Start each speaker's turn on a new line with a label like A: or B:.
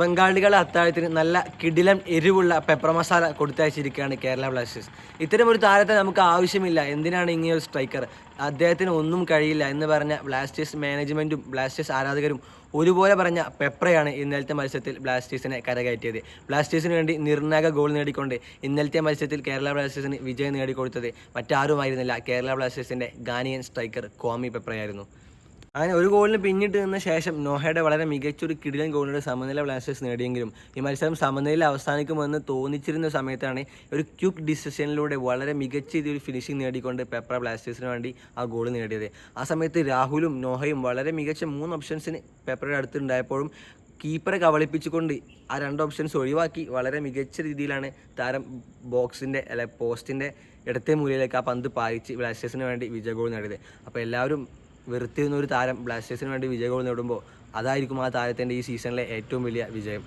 A: ബംഗാളികളെ അത്താഴത്തിന് നല്ല കിടിലം എരിവുള്ള പെപ്പർ മസാല കൊടുത്തയച്ചിരിക്കുകയാണ് കേരള ബ്ലാസ്റ്റേഴ്സ്. ഇത്തരം ഒരു താരത്തെ നമുക്ക് ആവശ്യമില്ല. എന്തിനാണ് ഇങ്ങനെ ഒരു സ്ട്രൈക്കർ അദ്ദേഹത്തിന് ഒന്നും കഴിയില്ല എന്ന് പറഞ്ഞ ബ്ലാസ്റ്റേഴ്സ് മാനേജ്മെന്റും ബ്ലാസ്റ്റേഴ്സ് ആരാധകരും ഒരുപോലെ പറഞ്ഞ പെപ്രയാണ് ഇന്നലത്തെ മത്സരത്തിൽ ബ്ലാസ്റ്റേഴ്സിനെ കരകയറ്റിയത്. ബ്ലാസ്റ്റേഴ്സിന് വേണ്ടി നിർണായക ഗോൾ നേടിക്കൊണ്ട് ഇന്നലത്തെ മത്സരത്തിൽ കേരള ബ്ലാസ്റ്റേഴ്സിന് വിജയം നേടിക്കൊടുത്തത് മറ്റാരുമായിരുന്നില്ല. കേരള ബ്ലാസ്റ്റേഴ്സിന്റെ ഗാനിയൻ സ്ട്രൈക്കർ കോമി പെപ്രയായിരുന്നു. അങ്ങനെ ഒരു ഗോളിന് പിന്നിട്ട് നിന്ന ശേഷം നോഹയുടെ വളരെ മികച്ചൊരു കിടിലൻ ഗോളിലൂടെ സമനില ബ്ലാസ്റ്റേഴ്സ് നേടിയെങ്കിലും ഈ മത്സരം സമനിലയിൽ അവസാനിക്കുമെന്ന് തോന്നിച്ചിരുന്ന സമയത്താണ് ഒരു ക്യൂക്ക് ഡിസിഷനിലൂടെ വളരെ മികച്ച രീതിയിൽ ഫിനിഷിംഗ് നേടിക്കൊണ്ട് പെപ്ര ബ്ലാസ്റ്റേഴ്സിന് വേണ്ടി ആ ഗോൾ നേടിയത്. ആ സമയത്ത് രാഹുലും നോഹയും വളരെ മികച്ച മൂന്ന് ഓപ്ഷൻസിന് പെപ്രയുടെ അടുത്തുണ്ടായപ്പോഴും കീപ്പറെ കവളിപ്പിച്ചുകൊണ്ട് ആ രണ്ട് ഓപ്ഷൻസ് ഒഴിവാക്കി വളരെ മികച്ച രീതിയിലാണ് താരം ബോക്സിന്റെ അല്ലെ പോസ്റ്റിന്റെ ഇടത്തെ മൂലയിലേക്ക് ആ പന്ത് പായിച്ച് ബ്ലാസ്റ്റേഴ്സിന് വേണ്ടി വിജയ ഗോൾ നേടിയത്. അപ്പോൾ എല്ലാവരും വെറുത്തിരുന്ന ഒരു താരം ബ്ലാസ്റ്റേഴ്സിന് വേണ്ടി വിജയ ഗോൾ നേടുമ്പോൾ അതായിരിക്കും ആ താരത്തിന്റെ ഈ സീസണിലെ ഏറ്റവും വലിയ വിജയം.